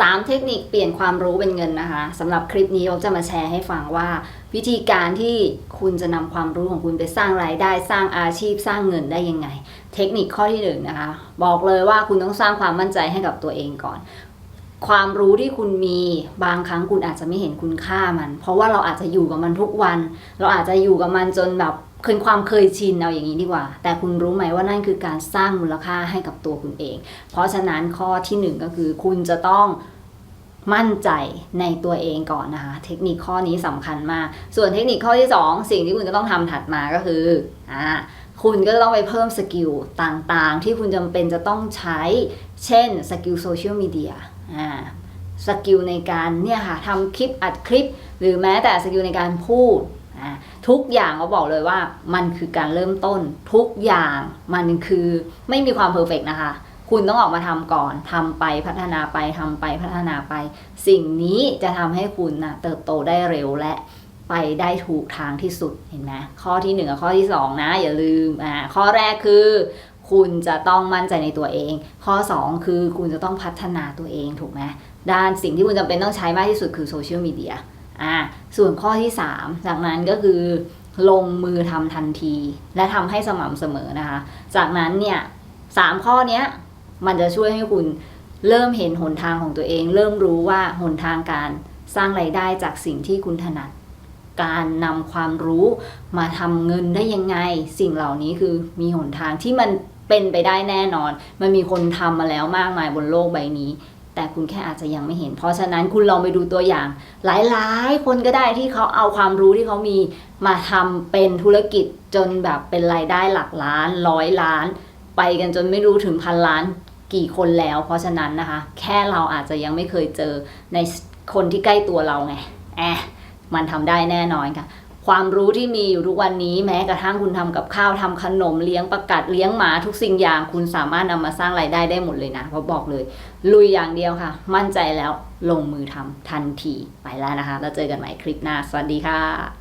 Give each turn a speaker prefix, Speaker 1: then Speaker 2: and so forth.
Speaker 1: 3 เทคนิคเปลี่ยนความรู้เป็นเงินนะคะสำหรับคลิปนี้เราจะมาแชร์ให้ฟังว่า วิธีการที่คุณจะนำความรู้ของคุณไปสร้างรายได้สร้างอาชีพสร้างเงินได้ยังไง เทคนิคข้อที่หนึ่งนะคะบอกเลยว่าคุณต้องสร้างความมั่นใจให้กับตัวเองก่อน ความรู้ที่คุณมีบางครั้งคุณอาจจะไม่เห็นคุณค่ามัน เพราะว่าเราอาจจะอยู่กับมันทุกวัน เราอาจจะอยู่กับมันจนแบบ เคืนความเคยชินเอาอย่างนี้ดีกว่า แต่คุณรู้ไหมว่านั่นคือการสร้างมูลค่าให้กับตัวคุณเอง เพราะฉะนั้นข้อที่หนึ่งก็คือคุณจะต้องมั่นใจในตัวเองก่อนนะคะ เทคนิคข้อนี้สำคัญมาก ส่วนเทคนิคข้อที่สองสิ่งที่คุณจะต้องทำถัดมาก็คืออ่าคุณก็ต้องไปเพิ่มสกิลต่างๆ ที่คุณจำเป็นจะต้องใช้ เช่นสกิลโซเชียลมีเดียอ่าสกิลในการเนี่ยค่ะทำคลิปอัดคลิป หรือแม้แต่สกิลในการพูด ทุกอย่างเขาบอกเลยว่ามันคือการเริ่มต้น ทุกอย่างมันคือไม่มีความเพอร์เฟกนะคะ คุณต้องออกมาทำก่อนทำไปพัฒนาไปทำไปพัฒนาไป สิ่งนี้จะทำให้คุณนะเติบโตได้เร็วและไปได้ถูกทางที่สุดเห็นไหมข้อที่หนึ่งกับข้อที่สองนะ อย่าลืมอ่าข้อแรกคือ คุณจะต้องมั่นใจในตัวเอง ข้อ 2 คือคุณจะต้องพัฒนาตัวเองถูกไหมด้านสิ่งที่คุณจำเป็นต้องใช้มากที่สุดคือโซเชียลมีเดีย อ่าส่วนข้อที่ 3 จากนั้นก็คือ ลงมือทำทันที และทำให้สม่ำเสมอนะคะ จากนั้นเนี่ยสามข้อเนี้ยมันจะช่วยให้คุณเริ่มเห็นหนทางของตัวเอง เริ่มรู้ว่าหนทางการสร้างไรายได้จากสิ่งที่คุณถนัด การนำความรู้มาทำเงินได้ยังไง สิ่งเหล่านี้คือมีหนทางที่มันเป็นไปได้แน่นอน มันมีคนทำมาแล้วมากมายบนโลกใบนี้ แต่คุณแค่อาจจะยังไม่เห็น เพราะฉะนั้นคุณลองไปดูตัวอย่าง หลายๆ คนก็ได้ที่เขาเอาความรู้ที่เขามีมาทำเป็นธุรกิจจนแบบเป็นรายได้หลักล้านร้อยล้าน ไปกันจนไม่รู้ถึงพันล้านกี่คนแล้ว เพราะฉะนั้นนะคะ แค่เราอาจจะยังไม่เคยเจอในคนที่ใกล้ตัวเราไงแอะมันทำได้แน่นอนค่ะ ความรู้ที่มีอยู่ทุกวันนี้แม้กระทั่งคุณทำกับข้าวทำขนมเลี้ยงประกัดเลี้ยงหมาทุกสิ่งอย่าง คุณสามารถนำมาสร้างรายได้ได้หมดเลยนะเพราะบอกเลย ลุยอย่างเดียวค่ะ มั่นใจแล้วลงมือทำทันทีไปแล้วนะคะ แล้วเจอกันใหม่คลิปหน้า สวัสดีค่ะ